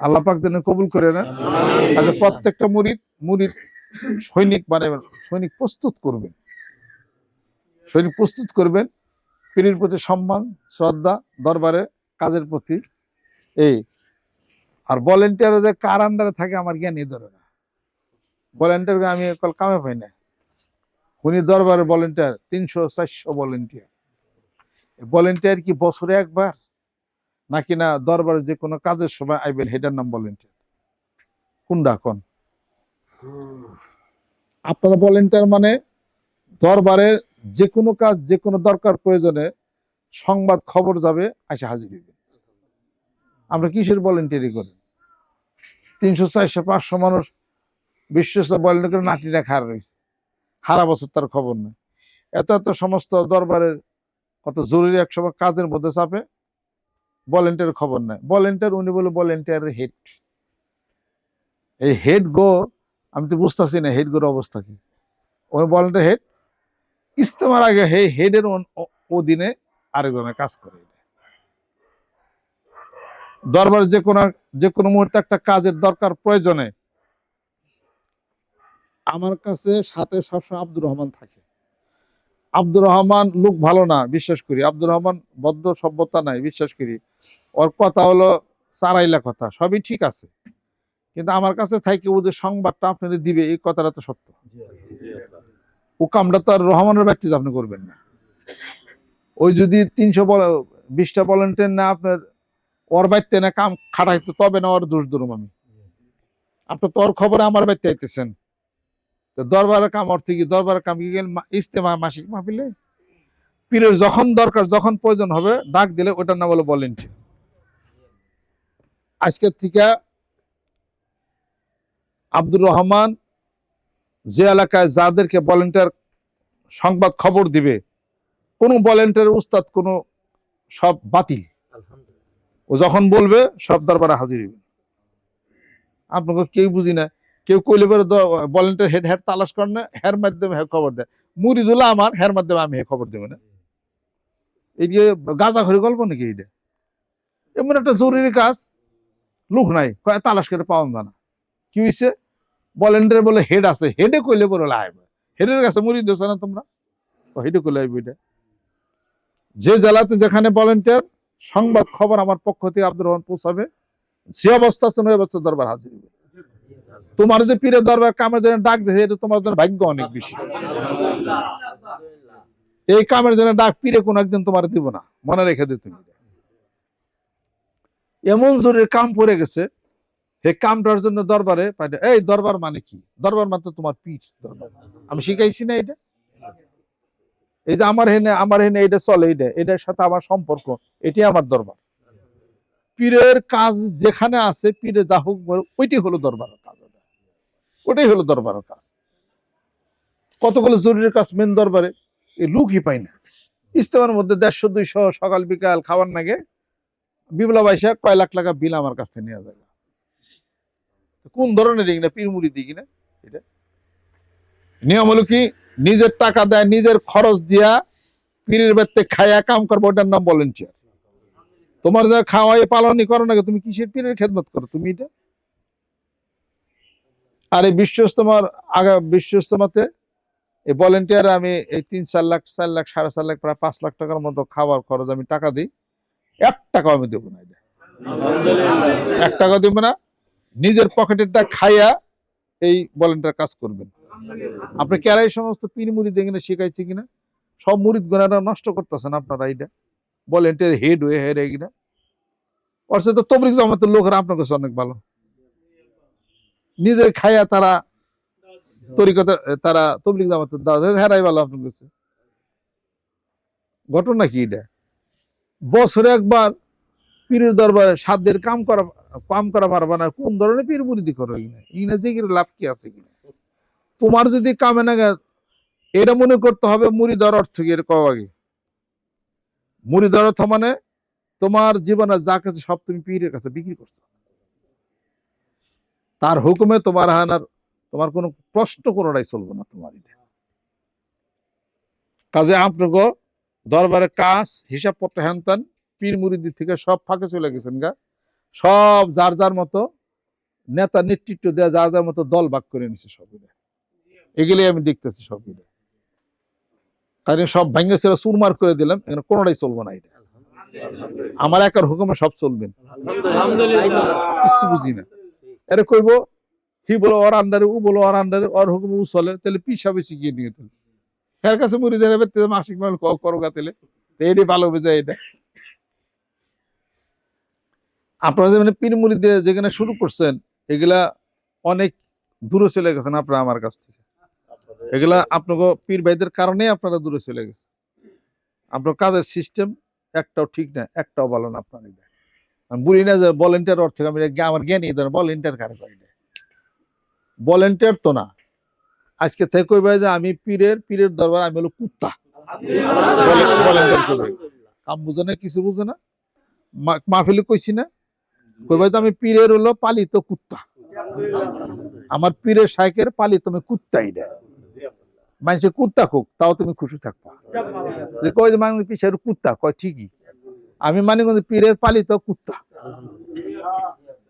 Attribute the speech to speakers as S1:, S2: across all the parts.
S1: আল্লাহ পাক যেন কবুল করে না আচ্ছা প্রত্যেকটা মুরিদ মুরিদ সৈনিক মানে সৈনিক প্রস্তুত করবেন। সৈনিক প্রস্তুত করবেন পীরের প্রতি সম্মান শ্রদ্ধা দরবারে কাজের প্রতি। এই আর ভলেন্টিয়ার যে কার আন্ডারে থাকে আমার জ্ঞানই ধরে না। ভলেন্টিয়ারকে আমি কল কামে পাই না। উনি দরবারে ভলেন্টিয়ার তিনশো চারশো ভলেন্টিয়ার ভলেন্টিয়ার কি বছরে একবার? নাকি না দরবারে যে কোনো কাজের সময় আইবেন হেটার নাম ভলেন্টিয়ার কোনটা কোন? আপনারা ভলেন্টিয়ার মানে দরবারে যে কোনো কাজ, যে কোনো দরকার প্রয়োজনে সংবাদ খবর যাবে আসে হাজির হইবে আমরা কিসের ভলেন্টিয়ারি করি? তিনশো, চারশো, পাঁচশো মানুষ বিশ্বস্ত ভলেন্টিয়ার করে নাটিটা খার রয়েছে। সারা বছর তার খবর নেই। এত এত সমস্ত দরবারের কত জরুরি এক সময় কাজের মধ্যে চাপে ভলেন্টিয়ার খবর নেয়। ভলেন্টিয়ার উনি বলে ভলেন্টিয়ারের হেড এই হেড গো, আমি তো বুঝতেছি না হেড গোর অবস্থা কি। ওই ভলেন্টিয়ার হেড ইস্তেমার আগে হে হেডের অধীনে আরেকজনের কাজ করে। দরবার যে কোনো যে কোনো মুহূর্তে একটা কাজের দরকার প্রয়োজনে, আমার কাছে সাথে সবসময় আব্দুর রহমান থাকে। আব্দুর রহমান লোক ভালো না বিশ্বাস করি। আব্দুর রহমান বদ্ধ সভ্যতা নাই বিশ্বাস করি। ওর কথা হলো চারাইলা কথা সবই ঠিক আছে। কিন্তু আমার কাছে থাকি ও যে সংবাদটা আপনাদের দিবে এই কথাটা তো সত্য। ও কামটা তো আর রহমানের ব্যক্তিতে আপনি করবেন না। ওই যদি তিনশো বিশটা ভলেন্টিয়ার না আপনার ওর বাড়িতে না কাম খাটাইতো তবে না ওর দোষ ধরুম আমি। আপনার তো ওর খবরে আমার বাড়িতে আইতেছেন। তো দরবারের কাম অর্থ কি? দরবারের কাম কি? ইস্তেমা মাসিক মাহফিলে? পীরের যখন দরকার যখন প্রয়োজন হবে ডাক দিলে ওটার নাম হলো ভলেন্টিয়ার আজকের থেকে আব্দুর রহমান যে এলাকায় যাদেরকে ভলেন্টিয়ার সংবাদ খবর দিবে কোনো ভলেন্টিয়ার উস্তাদ কোনো সব বাতিল। ও যখন বলবে সব দরবারে হাজির হইবে। আপনাকে কেউ বুঝি না। কেউ কইলে পরে ভলেন্টিয়ার হেড হেড তালাশ করে না, হের মাধ্যমে হে খবর দেয়। মুড়িদুল্লাহ আমার, হের মাধ্যমে আমি খবর দেবো না। এই যে গাঁজা ঘরে গল্প নাকি এইটা? এমন একটা জরুরি কাজ। লোক নাই তালাশ করে পাওয়া যায় না। কি হয়েছে ভলেন্টিয়ার বলে হেড আছে, হেডে কইলে পরে আইবে হেডের কাছে মুড়ি দিয়েছ না তোমরা? হেডে কইলে আইবে এটা। যে জেলাতে যেখানে ভলেন্টিয়ার সংবাদ খবর আমার পক্ষ থেকে আব্দুর রহমান পৌঁছাবে। সে অবস্থা আছে নয় অবস্থা দরবার হাজির হইবে। তোমার যে পীরের দরবার কামের জন্য ডাক দিয়েছে, এটা তোমার জন্য ভাগ্য অনেক বেশি। এই কামের জন্য ডাক পীরে কোন একদিন তোমার দিব না। মনে রেখে দিও তুমি। এমন জরুরি কাম পড়ে গেছে এই কামটার জন্য দরবারে। এই দরবার মানে কি? দরবার মানে তোমার পীর দরবার। আমি শিখাইছি না এটা। এই যে আমার হেনে আমার হেনে এটা চলে এটা। এটার সাথে আমার সম্পর্ক এটি আমার দরবার। পীরের কাজ যেখানে আছে, পীরে যা হোক, ওইটি হলো দরবারের কাজ। ওটাই হলো দরবারের কাজ। কতগুলো জরুরি কাজ মেন দরবারে, এই লুকই পাই না। ইস্তেমার মধ্যে দেড়শো, দুইশো, সকাল, বিকাল খাবার নাগে বিপ্লব আইসা কয় লাখ টাকা বিল আমার কাছ থেকে নেওয়া যায়। কোন ধরনের রিং না পীর মুড়ি দিই কিনা এটা। নিয়ম হলো কি, নিজের টাকা দেয়, নিজের খরচ দিয়া পীরের বাড়িতে খায়া কাম করব, ওটার নাম ভলেন্টিয়ার তোমার যা খাওয়াই, পালনই করো না তুমি কিসের পীরের খেদমত করো? তুমি এটা আর এই বিশ্বস্তমার আগা বিশ্বস্তমাতে এই ভলেন্টিয়ার আমি এই তিন চার লাখ চার লাখ সাড়ে চার লাখ প্রায় পাঁচ লাখ টাকার মতো খাবার খরচ আমি টাকা দিই। এক টাকাও আমি দেবো না এটা। এক টাকা দেবো না। নিজের পকেটেরটা খাইয়া এই ভলেন্টিয়ার কাজ করবেন। আপনি কেরাই সমস্ত পীর মুড়ি দেখে না শিখাইছে কিনা? সব মুড়িদ গোনারা নষ্ট করতেছেন আপনারা এটা ভলেন্টিয়ার হেড হয়ে হেড হয়ে কিনা অর্থাৎ তবলিক জামাতের লোকেরা আপনার কাছে অনেক ভালো। নিজের খাইয়া তারা তরিকতা তারা তবলিক হেরাই ভালো আপনার কাছে। ঘটনা কি এটা? বছরে একবার পীরের দরবারে সাধ্যের কাম করা কাম করা পারবা না। কোন ধরনের পীর মুরিদি করো লাভ কি আছে কিনা? তোমার যদি কামে না এটা মনে করতে হবে মুড়ি দেওয়ার অর্থ কি, এটা কও আগে। মুড়ি দেওয়ার অর্থ মানে তোমার জীবনে যা কাছে সব তুমি পীরের কাছে বিক্রি করছ। তার হুকুমে তোমার হানার তোমার কোনো প্রশ্ন কোনোটাই চলবে না তোমার কাজে আপনাকে দরবারে কাজ হিসাব পত্র হ্যানতান পীর মুরিদি থেকে সব ফাঁকে চলে গেছেন গা। সব যার যার মতো নেতা নেতৃত্ব দেয়া যার যার মতো দল ভাগ করে নিছে সব এগুলি আমি দেখতেছি সব কারণ সব ভেঙে ছেড়ে চুরমার করে দিলাম এখানে কোনোটাই চলবো না এটা। আমার একার হুকুমে সব চলবেন কিছু বুঝি না। এরে কইব, হি বলো ওর আন্ডারে ও বলো ওর আন্ডারে, ওর হুকুমে ও চলে, তাহলে পিসা বেশি গিয়ে নিয়ে তাহলে এর কাছে মুড়ি দেবে মাসিক মাল করো গা তাহলে। তো এটাই ভালো হবে যায় এটা। আপনারা যেখানে পীর মুড়ি দিয়ে যেখানে শুরু করছেন, এগুলা অনেক দূরে চলে গেছেন আপনারা আমার কাছ থেকে। এগুলা আপনাকে পীর ভাইদের কারণে আপনারা দূরে চলে গেছে আপনার কাজের সিস্টেম একটাও ঠিক না, একটাও ভালো না আপনার। এটা আমি বলি না যে ভলেন্টিয়ার অর্থে আমি আমার জ্ঞানী ধরেন ভলেন্টিয়ার কারে করি না ভলেন্টিয়ার তো না। আজকে থেকে কইবে যে আমি পীরের পীরের দরবার আমি হলো কুত্তা। কাম বুঝে না কিছু বুঝে না। মাহফিলে কইছি না। কইবে যে আমি পীরের হলো পালিত কুত্তা। আমার পীরের সাইকের পালিত আমি কুত্তা এটা। মানুষের কুত্তা খুক তাও তুমি খুশি থাকবা। যে কয় যে মানুষ পিছের কুত্তা কয় ঠিকই। আমি মানে কিন্তু পীরের পালিত কুত্তা।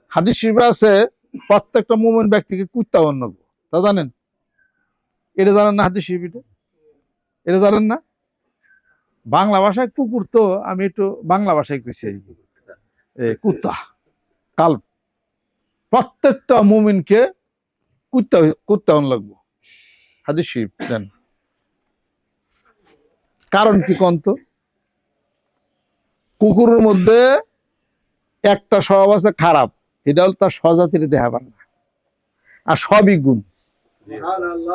S1: হাদিস শিবে আছে প্রত্যেকটা মুমিন ব্যক্তিকে কুত্তা অন্য তা জানেন? এটা জানেন না হাদিস শিবিটা এটা? জানেন না? বাংলা ভাষায় কুকুর তো আমি একটু বাংলা ভাষায়। এ, কুত্তা কাল প্রত্যেকটা মুমিনকে কুত্তা কুত্তা অন লাগবো হাদিস শিব দেন কারণ কি কন্ত কুকুরের মধ্যে একটা স্বভাব আছে খারাপ। এটা হল তার স্বজাতির দেখাবার না আর সবই গুণ।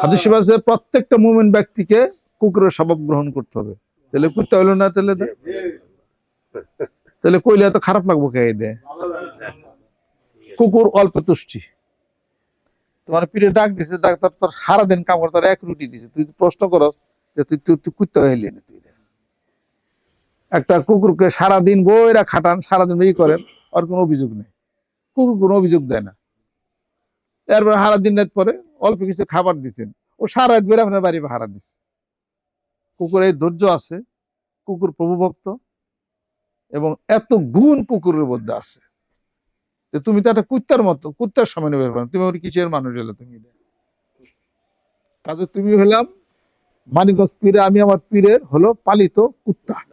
S1: হাদিস আছে প্রত্যেকটা মুমিন ব্যক্তিকে কুকুরের স্বভাব গ্রহণ করতে হবে। তাহলে কুত্তা হইল না তাহলে? তাহলে কইলে এত খারাপ লাগবো কে এটা কুকুর অল্প তুষ্টি। তোমার পিঠে ডাক দিছে ডাক্তার তোর সারাদিন কামড় তোর এক রুটি দিছে। তুই প্রশ্ন করস যে তুই তুই তুই কুত্তা হইলি না তুই একটা কুকুরকে সারাদিন বইরা খাটান, সারাদিন ই করেন, আর কোনো অভিযোগ নেই। কুকুর কোনো অভিযোগ দেয় না। এরপর সারা দিন রাত পরে অল্প কিছু খাবার দিচ্ছেন। ও সারা রাত বেড়ে আপনার বাড়ি ভাড়া দিচ্ছে। কুকুরের এই ধৈর্য আছে, কুকুর প্রভুভক্ত, এবং এত গুণ কুকুরের মধ্যে আছে। যে তুমি তো একটা কুত্তার মতো, কুত্তার সামনে বের করো। তুমি ওর কিসের মানুষ হলে তুমি? কাজে তুমি হলাম মানিকগঞ্জ পীরে, আমি আমার পীরের হলো পালিত কুত্তা।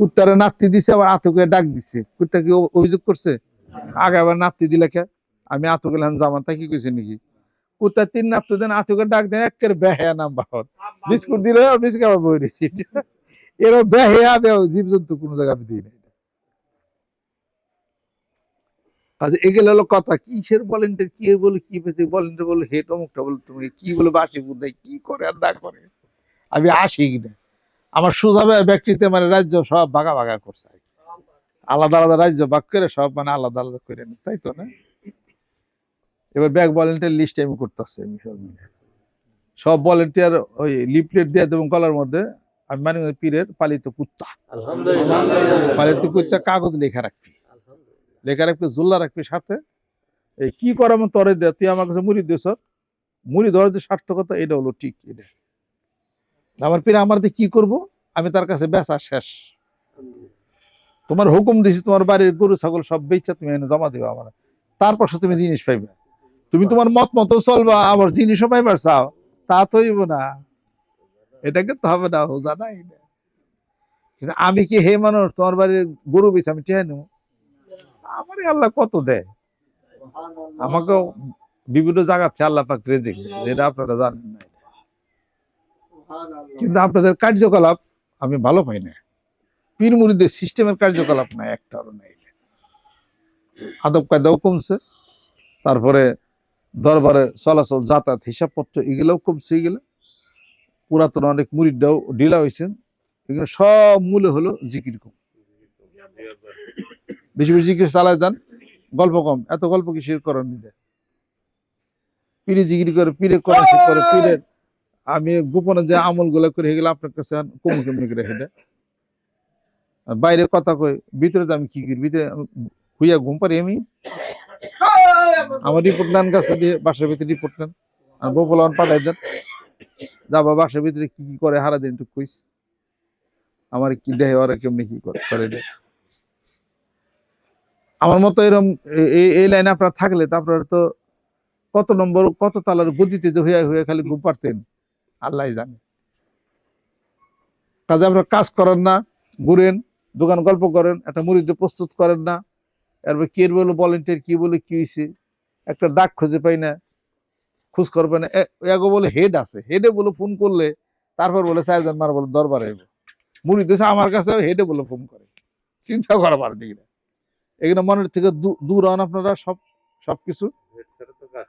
S1: কুত্তারে নাতি দিছে, আবার আতকে ডাক দিছে। কুত্তা কি অভিযোগ করছে? আগে আবার নাতি দিলে কে? আমি আতকে লান জামান তা কি কইছে নাকি? কুত্তা তিন নাতি দেন, আতকে ডাক দেন, একের বেহায়া নাম বাহর বিস্কুট দিলে বিস্কুট আবার বই দিছি। এরা বেহায়া বেহ জীবজন্তু কোনো জায়গায় আমি দিই না আচ্ছা এগুলো হলো কথা। কিসের ভলেন্টিয়ার কি বলে, কি পেয়েছে ভলেন্টিয়ার বলে হেট অমুকটা বলে তুমি কি বলে, বাসি বুধাই কি করে আর না করে? আমি আসি কিনা আমার সুজাবে ব্যক্তিতে মানে রাজ্য সব ভাগা ভাগা করছে আলাদা আলাদা রাজ্য ভাগ করে সব মানে আলাদা আলাদা করে নি তাই তো না? এবার ব্যাগ ভলেন্টিয়ার লিস্ট আমি করতেছি সব ভলেন্টিয়ার ওই লিফলেট দিয়ে দেবো কলার মধ্যে। আমি মানে পীরের পালিত কুত্তা। পালিত কুত্তা কাগজ লেখা রাখবি। লেখা রাখবি জুল্লা রাখবি সাথে। এই কি করার মতো তরে দে তুই আমার কাছে মুড়ি দিস মুড়ি ধরার যে সার্থকতা এটা হলো ঠিক এটা। আমার পীর আমার দিয়ে কি করব? আমি তার কাছে বেচা শেষ। তোমার হুকুম দিছি, তোমার বাড়ির গরু, ছাগল সব বেচা, তুমি এনে জমা দিবা আমার। তারপর তুমি জিনিস পাইবে। তুমি তোমার মত মতো চলবা আমার জিনিসও পাইবার চাও, তা তো হইব না। এটা কিন্তু হবে না হোজা নাই। কিন্তু আমি কি হে মানুষ, তোমার বাড়ির গরু বেচে আমি টেনে নেব? আমারই আল্লাহ কত দেয়? আমাকেও বিভিন্ন জায়গাতে আল্লাহ পাক রেজেক যেটা আপনারা জানেন না। কিন্তু আপনাদের কার্যকলাপ আমি ভালো পাই না পীর মুড়িদের সিস্টেমের কার্যকলাপ নাই একটাও নাই। আদব কায়দাও কমছে, তারপরে দরবারে চলাচল, যাতায়াত, হিসাবপত্র এগুলোও কমছে, এগুলো। পুরাতন অনেক মুড়িদাও ঢিলা হয়েছেন এগুলো সব মূলে হলো জিকির কম। বেশি বেশি জিকির চালায় যান, গল্প কম, এত গল্প কিসের করার নিতে পীরে জিকির করে, পীরে করা, পীরের আমি গোপনে যে আমলগুলো করে এগুলো আপনার কাছে কম করে হেঁটে আর বাইরে কথা কই, ভিতরে আমি কি করি? ভিতরে হুইয়া ঘুম পারি আমি। আমার রিপোর্ট নেন কাছে দিয়ে, বাসার ভিতরে রিপোর্ট নেন। আর গোপলান পাঠাই দেন। যাবা বাসার ভিতরে কি কি করে হারা দিন একটু কইস। আমার কি দেহে, ওরা কেমনি কি করে করে দেয়। আমার মতো এরকম এই লাইনে আপনার থাকলে তো তো কত নম্বর, কত তালার গতিতে যে হয়ে হয়ে খালি ঘুম পারতেন আল্লাহ জানে। কাজে আপনার কাজ করেন না ঘুরেন দোকান গল্প করেন একটা মুড়ি প্রস্তুত করেন না। এরপর কে বলো ভলেন্টিয়ার কি বলে কি হয়েছে একটা ডাক খুঁজে পাই না খোঁজ করবে না। এগো বলে হেড আছে। হেডে বলে ফোন করলে তারপর বলে চারজন মার বলে দরবারে এগো মুড়ি দিয়েছে আমার কাছে হেডে বলে ফোন করে। চিন্তা করা পারেন এগুলো এগুলো মনের থেকে দূর হন আপনারা সব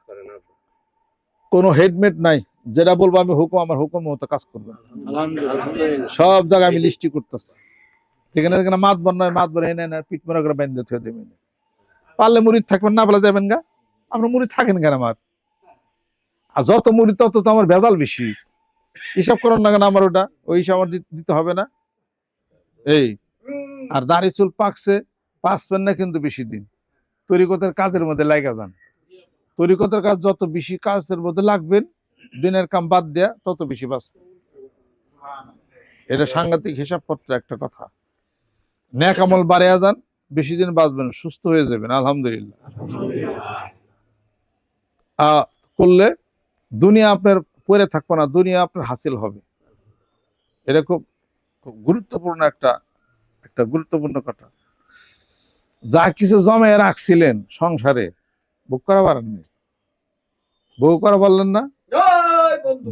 S2: করে না।
S1: কোনো হেডমেট নাই। যেটা বলব আমি হুকুম আমার হুকুম মতো কাজ করব সব জায়গায় আমি লিস্টি করতেছি। যেখানে যেখানে মাত বন নয় মাত বন এনে করে বেঁধে থুয়ে দেবেন। পারলে মুড়ি থাকবেন না বলে যাবেন গা। আপনার মুড়ি থাকেন কেন আমার? আর যত মুড়ি তত তো আমার ভেজাল বেশি। হিসাব করেন না কেন আমার ওটা? ওই হিসাব আমার দিতে- দিতে হবে না। এই আর দাড়ি চুল পাকছে পাঁচবেন না কিন্তু বেশি দিন। তরিকতের কাজের মধ্যে লাগা যান। তরিকতের কাজ যত বেশি কাজের মধ্যে লাগবেন দিনের কাম বাদ দেয়া তত বেশি বাঁচবেন এটা সাংঘাতিক হিসাবপত্র একটা কথা। ন্যাক আমল বাড়িয়া যান বেশি দিন বাঁচবেন সুস্থ হয়ে যাবেন আলহামদুলিল্লাহ। করলে দুনিয়া আপনার পরে থাকব না দুনিয়া আপনার হাসিল হবে। এটা খুব গুরুত্বপূর্ণ একটা একটা গুরুত্বপূর্ণ কথা। যা কিছু জমে রাখছিলেন সংসারে বুক করা পারেননি বউ করা পারলেন না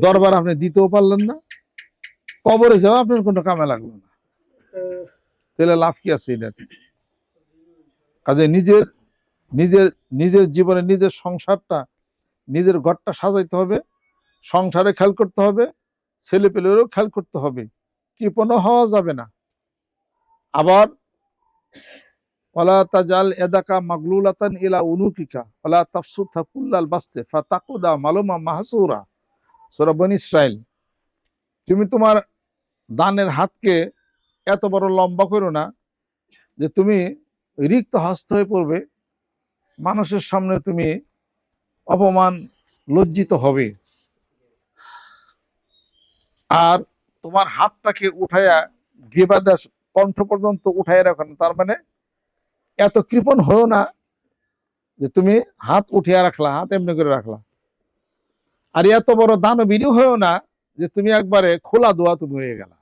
S1: দরবার আপনি দিতেও পারলেন না। কবরে যাও আপনার কোনো কামে লাগল না। তাহলে লাভ কি আছে এটা কাজে নিজের নিজের নিজের জীবনে নিজের সংসারটা, নিজের ঘরটা সাজাইতে হবে, সংসারে খেয়াল করতে হবে ছেলে পেলেরও খেয়াল করতে হবে। কৃপণ হওয়া যাবে না। আবার ওলা তাজাল এদাকা মাগলুলাতান ইলা উনুকিকা ওলা তাফসুথা কুল্লাল বাস্তে, ফাতাকুদা মালুমা মাহসুরা। সোরা বনি ইসরাইল তুমি তোমার দানের হাতকে এত বড় লম্বা করো না যে তুমি রিক্ত হস্ত হয়ে পড়বে। মানুষের সামনে তুমি অপমান লজ্জিত হবে। আর তোমার হাতটাকে উঠাইয়া গিবাদাস কণ্ঠ পর্যন্ত উঠাইয়া রাখো না। তার মানে এত কৃপণ হয়েও না যে তুমি হাত উঠিয়া রাখলা, হাত এমনি করে রাখলা। আর এত বড় দানবীরও হয়েও না যে তুমি একবারে খোলা দোয়া তুমি হয়ে গেলা।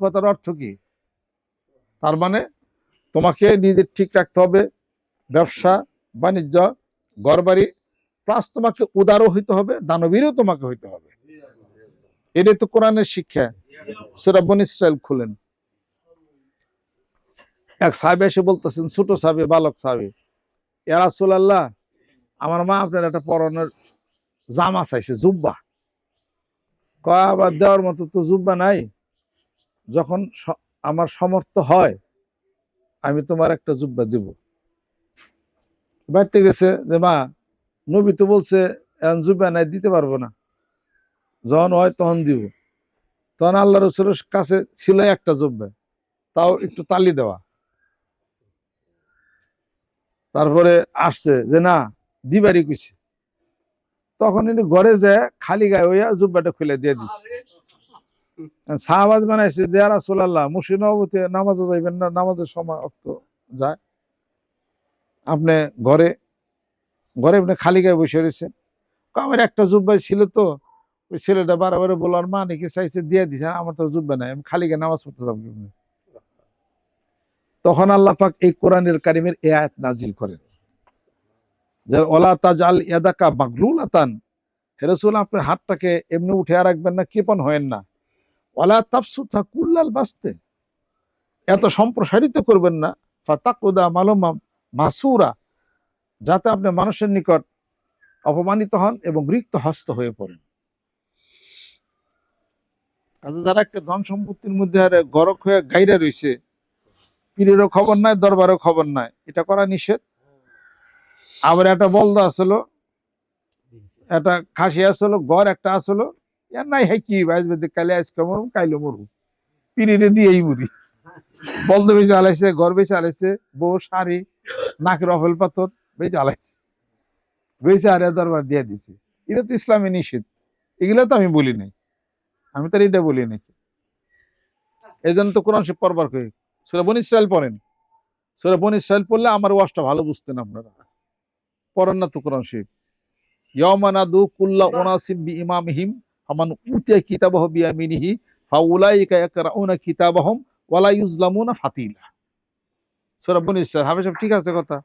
S1: কথার অর্থ কি? তার মানে তোমাকে নিজে ঠিক রাখতে হবে, ব্যবসা, বাণিজ্য, ঘরবাড়ি প্লাস তোমাকে উদারও হইতে হবে, দানবীরও তোমাকে হইতে হবে। এটাই তো কোরআনের শিক্ষা। সেটা বন ইসরায়েল খুলেন। এক সাহেব এসে বলতেছেন, ছোট সাহেব, বালক সাহেব এরা আল্লাহ আমার মা আপনার একটা পরনের জামা চাইছে, জুব্বা। কয়, আবার দেওয়ার মতো তো জুব্বা নাই। যখন আমার সমর্থ হয়, আমি তোমার একটা জুব্বা দিব। বাড়তে গেছে যে, মা, নবী তো বলছে জুব্বা নাই, দিতে পারব না। যখন হয়, তখন দিব। তখন আল্লাহ রসুলের কাছে ছিল একটা জুব্বা। তাও একটু তালি দেওয়া। তারপরে আসছে যে, না, দিবারই কিছু তখন ইনি ঘরে যে খালি গায়ে হইয়া জুব্বাটা খুলে দিয়ে দিচ্ছে সাহাবাজ বানাইছে যে রাসূলুল্লাহ মুসি নবতে নামাজে যাইবেন না, নামাজের সময় অক্ত যায়। আপনি ঘরে ঘরে আপনি খালি গায়ে বসে রয়েছেন। আমার একটা জুব্বা ছিল তো, ওই ছেলেটা বারবার বলার মা নাকি চাইছে দিয়ে দিছে আমার তো জুব্বা নাই, আমি খালি গায়ে নামাজ পড়তে যাব? তখন আল্লাহ পাক এই কোরআনের কারিমের এ আয়াত নাজিল করেন। যে ওলা তাজাল ইয়াদাকা মাগলুলাতান। হে রাসূল আপনার হাতটাকে এমনি উঠে রাখবেন না কৃপণ হয়েন না। ওলা তাফসুথা কুল্লাল বাস্তে। এত সম্প্রসারিত করবেন না। ফাতাকুদা মালুমা মাসুরা। যাতে আপনি মানুষের নিকট অপমানিত হন এবং রিক্ত হস্ত হয়ে পড়েন। কাজে যারা একটা ধন সম্পত্তির মধ্যে আরে গরক হয়ে গাইরা রয়েছে পীরেরও খবর নাই, দরবারও খবর নাই, এটা করা নিষেধ। আবার একটা বলদ আসলো। একটা খাসি আসলো গড় একটা আসলো। ইয়ার নাই হ্যাঁ কি বাজবে কালে আজকে মরুম কাইলে মরুম পিড়িরে দিয়েই মরি। বলদ বেশি আলাইছে ঘর বেশি আলাইছে বউ শাড়ি নাকের অফেল পাথর বেশি আলাইছে। বেশি আরে দরবার দিয়ে দিছে। এটা তো ইসলামে নিষেধ। এগুলো তো আমি বলি নাই। আমি তো এটা বলি নাকি এই জন্য তো কোরআন সে পরবার কই? সুরা বনি ইসরায়েল পড়েন। সুরা বন ইসরায়েল পড়লে আমার ওয়াজটা ভালো বুঝতেন আপনারা। পড়েন না তো কোরআন শরীফ। ইয়ামানাদু কুল্লা উনাসিম বি ইমামিহিম ফামান উতিয়া কিতাবাহু বিয়ামিনিহি, ফাউলাইকা ইয়াকরাউনা কিতাবাহুম, ওয়ালা ইউজলামুনা ফাতিলা। সূরা বনী ইসরাইল হাফেজ ঠিক আছে কথা?